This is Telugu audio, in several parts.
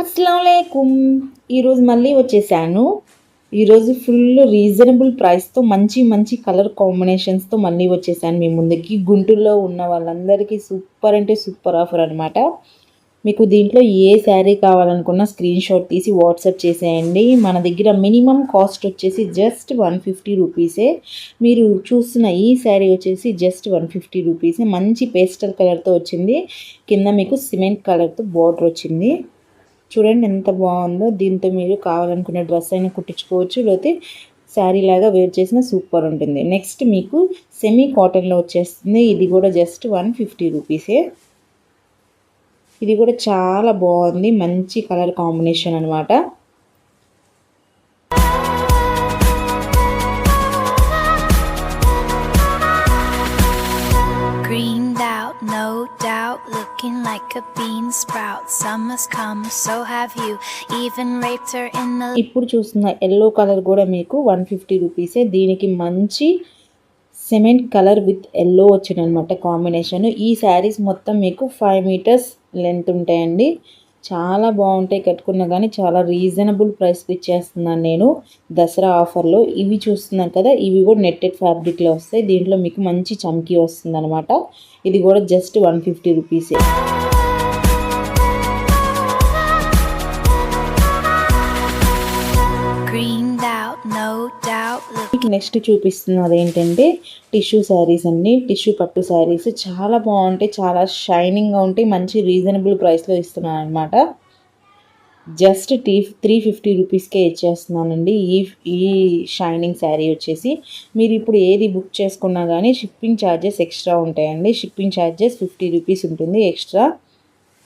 అస్సలం ఈరోజు మళ్ళీ వచ్చేసాను. ఈరోజు ఫుల్ రీజనబుల్ ప్రైస్తో మంచి మంచి కలర్ కాంబినేషన్స్తో మళ్ళీ వచ్చేసాను మీ ముందుకి. గుంటూరులో ఉన్న వాళ్ళందరికీ సూపర్ అంటే సూపర్ ఆఫర్ అనమాట మీకు దీంట్లో ఏ శారీ కావాలనుకున్నా స్క్రీన్ షాట్ తీసి వాట్సాప్ చేసేయండి. మన దగ్గర మినిమం కాస్ట్ వచ్చేసి జస్ట్ వన్ ఫిఫ్టీ రూపీసే. మీరు చూస్తున్న ఈ శారీ వచ్చేసి జస్ట్ వన్ ఫిఫ్టీ రూపీసే. మంచి పేస్టల్ కలర్తో వచ్చింది. కింద మీకు సిమెంట్ కలర్తో బార్డర్ వచ్చింది. చూడండి ఎంత బాగుందో. దీంతో మీరు కావాలనుకునే డ్రెస్ అయినా కుట్టించుకోవచ్చు. లేకపోతే శారీ లాగా వేర్ చేసిన సూపర్ ఉంటుంది. నెక్స్ట్ మీకు సెమీ కాటన్లో వచ్చేస్తుంది. ఇది కూడా జస్ట్ వన్ ఫిఫ్టీ రూపీసే. ఇది కూడా చాలా బాగుంది. మంచి కలర్ కాంబినేషన్ అనమాట doubt, looking like a bean sprout. Summer's come, so have you. Even raped her in the ఇప్పుడు చూస్తున్న ఎల్లో కలర్ కూడా మీకు వన్ ఫిఫ్టీ రూపీసే దీనికి మంచి సిమెంట్ కలర్ విత్ ఎల్లో వచ్చిందనమాట కాంబినేషన్ ఈ శారీస్ మొత్తం మీకు ఫైవ్ మీటర్స్ లెంత్ ఉంటాయండి చాలా బాగుంటాయి కట్టుకున్నా కానీ చాలా రీజనబుల్ ప్రైస్కి ఇచ్చేస్తున్నాను నేను దసరా ఆఫర్లో ఇవి చూస్తున్నాను కదా ఇవి కూడా నెట్టెడ్ ఫ్యాబ్రిక్లో వస్తాయి. దీంట్లో మీకు మంచి చమ్కీ వస్తుందన్నమాట. ఇది కూడా జస్ట్ వన్ ఫిఫ్టీ రూపీసే. Greened out, no doubt, మీకు నెక్స్ట్ చూపిస్తున్నది ఏంటంటే టిష్యూ శారీస్ అండి. టిష్యూ పట్టు శారీస్ చాలా బాగుంటాయి చాలా షైనింగ్గా ఉంటాయి మంచి రీజనబుల్ ప్రైస్లో ఇస్తున్నాను అనమాట జస్ట్ టీ త్రీ ఫిఫ్టీ రూపీస్కే ఇచ్చేస్తున్నానండి. ఈ ఈ షైనింగ్ శారీ వచ్చేసి మీరు ఇప్పుడు ఏది బుక్ చేసుకున్నా కానీ షిప్పింగ్ ఛార్జెస్ ఎక్స్ట్రా ఉంటాయండి. షిప్పింగ్ ఛార్జెస్ ఫిఫ్టీ రూపీస్ ఉంటుంది ఎక్స్ట్రా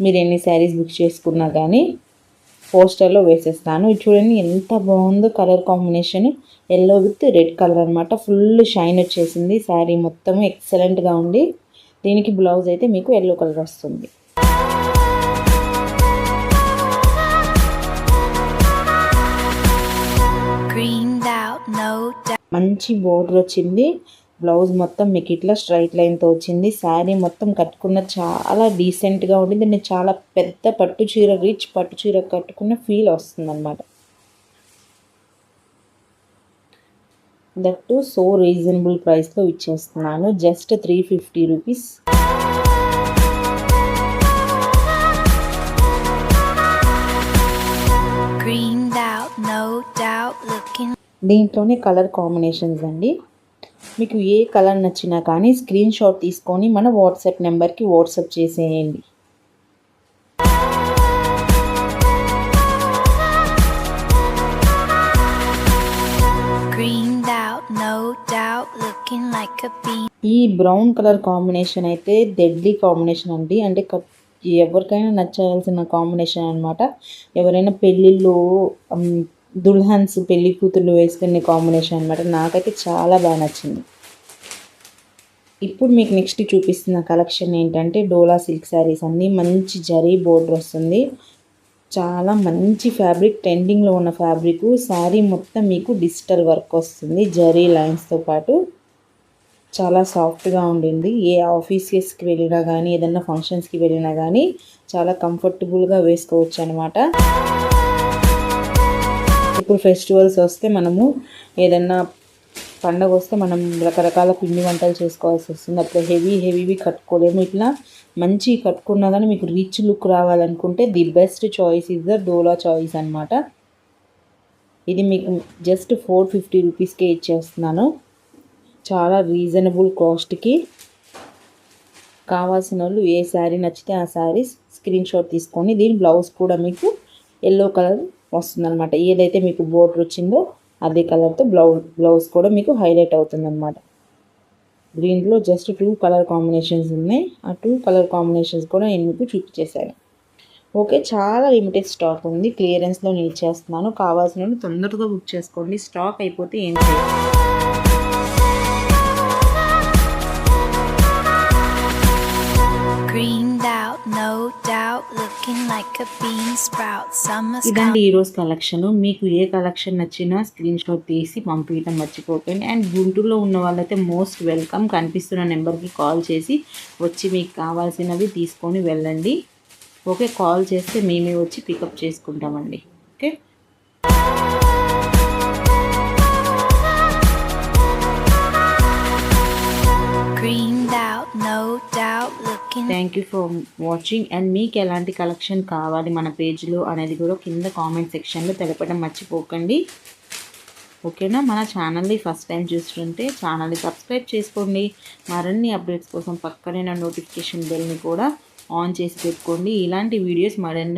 మీరు ఎన్ని శారీస్ బుక్ చేసుకున్నా కానీ పోస్టర్లో వేసేస్తాను. ఇది చూడండి ఎంత బాగుందో colour combination. Yellow with red colour అనమాట ఫుల్ షైన్ వచ్చేసింది. శారీ మొత్తం ఎక్సలెంట్గా ఉంది. దీనికి బ్లౌజ్ అయితే మీకు ఎల్లో కలర్ వస్తుంది. మంచి బోర్డర్ వచ్చింది. బ్లౌజ్ మొత్తం మీకు ఇట్లా స్ట్రైట్ లైన్తో వచ్చింది. శారీ మొత్తం కట్టుకున్న చాలా డీసెంట్గా ఉంటుంది నేను చాలా పెద్ద పట్టు చీర రిచ్ పట్టు చీర కట్టుకున్న ఫీల్ వస్తుంది అనమాట దట్ సో రీజనబుల్ ప్రైస్లో ఇచ్చేస్తున్నాను. జస్ట్ త్రీ ఫిఫ్టీ రూపీస్ దీంట్లోనే కలర్ కాంబినేషన్స్ అండి. మీకు ఏ కలర్ నచ్చినా కానీ స్క్రీన్ షాట్ తీసుకొని మన వాట్సాప్ నెంబర్కి వాట్సాప్ చేసేయండి. ఈ బ్రౌన్ కలర్ కాంబినేషన్ అయితే డెడ్లీ కాంబినేషన్ అండి. అంటే ఎవరికైనా నచ్చాల్సిన కాంబినేషన్ అనమాట ఎవరైనా పెళ్ళిళ్ళు దుల్హన్స్ పెళ్ళి కూతుర్లు వేసుకునే కాంబినేషన్ అనమాట నాకైతే చాలా బాగా నచ్చింది. ఇప్పుడు మీకు నెక్స్ట్ చూపిస్తున్న కలెక్షన్ ఏంటంటే డోలా సిల్క్ శారీస్ అన్నీ మంచి జరీ బోర్డర్ వస్తుంది. చాలా మంచి ఫ్యాబ్రిక్ ట్రెండింగ్లో ఉన్న ఫ్యాబ్రిక్ శారీ మొత్తం మీకు డిజిటల్ వర్క్ వస్తుంది. జరీ లైన్స్తో పాటు చాలా సాఫ్ట్గా ఉండింది. ఏ ఆఫీసెస్కి వెళ్ళినా కానీ ఏదైనా ఫంక్షన్స్కి వెళ్ళినా కానీ చాలా కంఫర్టబుల్గా వేసుకోవచ్చు అనమాట ఇప్పుడు ఫెస్టివల్స్ వస్తే మనము ఏదన్నా పండగ వస్తే మనం రకరకాల పిండి వంటలు చేసుకోవాల్సి వస్తుంది. అట్లా హెవీ హెవీవి కట్టుకోలేము. ఇట్లా మంచి కట్టుకున్నా కానీ మీకు రిచ్ లుక్ రావాలనుకుంటే the best choice is the Dola choice అనమాట ఇది మీకు జస్ట్ ఫోర్ ఫిఫ్టీ రూపీస్కే ఇచ్చేస్తున్నాను. చాలా రీజనబుల్ కాస్ట్కి. కావాల్సిన వాళ్ళు ఏ శారీ నచ్చితే ఆ శారీస్ స్క్రీన్ షాట్ తీసుకొని దీని బ్లౌజ్ కూడా మీకు ఎల్లో కలర్ వస్తుందన్నమాట. ఏదైతే మీకు బోర్డర్ వచ్చిందో అదే కలర్తో బ్లౌజ్ బ్లౌజ్ కూడా మీకు హైలైట్ అవుతుందన్నమాట. దీంట్లో జస్ట్ టూ కలర్ కాంబినేషన్స్ ఉన్నాయి. ఆ టూ కలర్ కాంబినేషన్స్ కూడా నేను మీకు చూపించేశాను. ఓకే చాలా లిమిటెడ్ స్టాక్ ఉంది. క్లియరెన్స్లో నేను ఇచ్చేస్తున్నాను. కావాల్సిన తొందరగా బుక్ చేసుకోండి. స్టాక్ అయిపోతే ఏం చేయాలి. ఇదండి ఈరోజు కలెక్షన్. మీకు ఏ కలెక్షన్ నచ్చినా స్క్రీన్ షాట్ తీసి పంపించడం మర్చిపోకండి. అండ్ గుంటూరులో ఉన్న వాళ్ళైతే మోస్ట్ వెల్కమ్. కనిపిస్తున్న నెంబర్కి కాల్ చేసి వచ్చి మీకు కావాల్సినవి తీసుకొని వెళ్ళండి. ఓకే కాల్ చేస్తే మేమే వచ్చి పికప్ చేసుకుంటామండి. Thank you for watching and మీకు ఎలాంటి కలెక్షన్ కావాలి మన పేజ్లో అనేది కూడా కింద కామెంట్ సెక్షన్లో తెలపడం మర్చిపోకండి. ఓకేనా? మన ఛానల్ని ఫస్ట్ టైం చూస్తుంటే ఛానల్ని సబ్స్క్రైబ్ చేసుకోండి. మరిన్ని అప్డేట్స్ కోసం పక్కనే నా నోటిఫికేషన్ బెల్ని కూడా ఆన్ చేసి పెట్టుకోండి. ఇలాంటి వీడియోస్ మరెన్నో